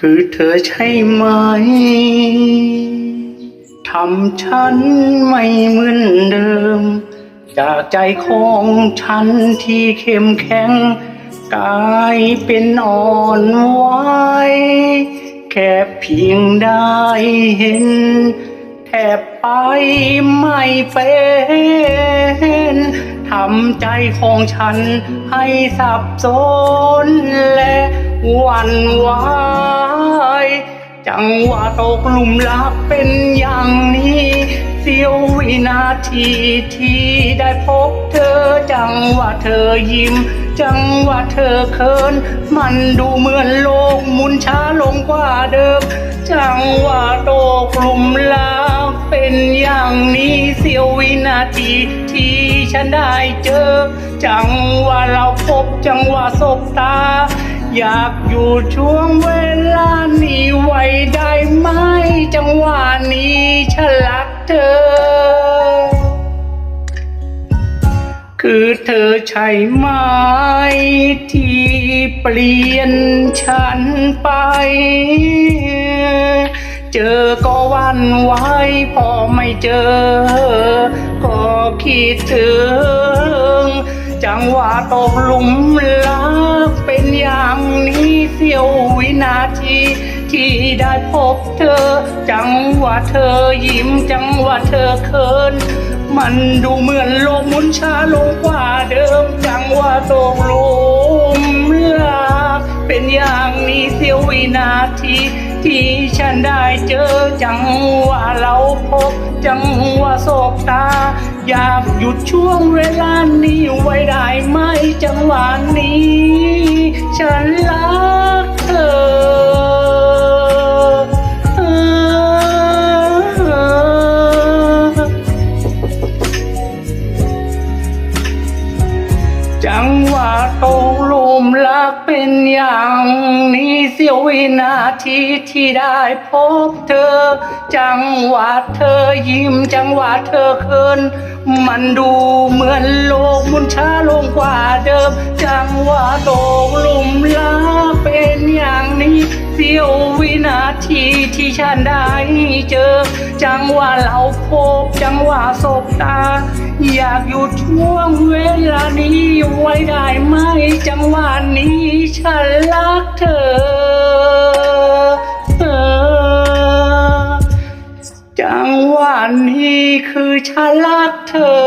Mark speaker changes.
Speaker 1: คือเธอใช่ไหม ทำฉันไม่เหมือนเดิม จากใจของฉันที่เข้มแข็ง กลายเป็นอ่อนไหวแค่เพียงได้เห็น แทบไปไม่เป็น ทำใจของฉันให้สับสนและวันไหวจังหวะตกหลุมรักเป็นอย่างนี้ เสียววินาทีที่ได้พบเธอ จังหวะเธอยิ้ม จังหวะเธอเคิน มันดูเหมือนโลกหมุนช้าลงกว่าเดิม จังหวะตกหลุมรักเป็นอย่างนี้เสียว นาทีที่ฉันได้เจอ จังหวะเราพบจังหวะสบตา อยากอยู่ช่วงเวลานี้ไว้ได้ไหม จังหวะนี้ฉันรักเธอคือเธอใช่ไหมที่เปลี่ยนฉันไป เจอก็วันไหวพอไม่เจอ ถึง จังหวะตกหลุมรักเป็นอย่างนี้เสียววินาที ที่ได้พบเธอ จังหวะเธอยิ้ม จังหวะเธอเคิน มันดูเหมือนโลกหมุนช้าลงกว่าเดิม จังหวะตกหลุมรักเป็นอย่างนี้เสียววินาทีที่ฉันได้เจอจังหวะเราพบ จังหวะสบตา อยากหยุดช่วงเวลานี้ไว้ได้ไหมจังหวะนี้ จังหวะตกลุมรักเป็นอย่างนี้เสียววินาทีที่ได้พบเธอ จังหวะเธอยิ้มจังหวะเธอเคินมันดูเหมือนโลกมุนช้าลงกว่าเดิม จังหวะตกลุมรักเป็นอย่างนี้เสียววินาทีที่ฉันได้เจอ จังหวะเราพบจังหวะสบตา อยากหยุดชั่ว ไว้ได้ไหมจังหวะนี้ฉันรักเธอเออจังหวะนี้คือฉันรักเธอ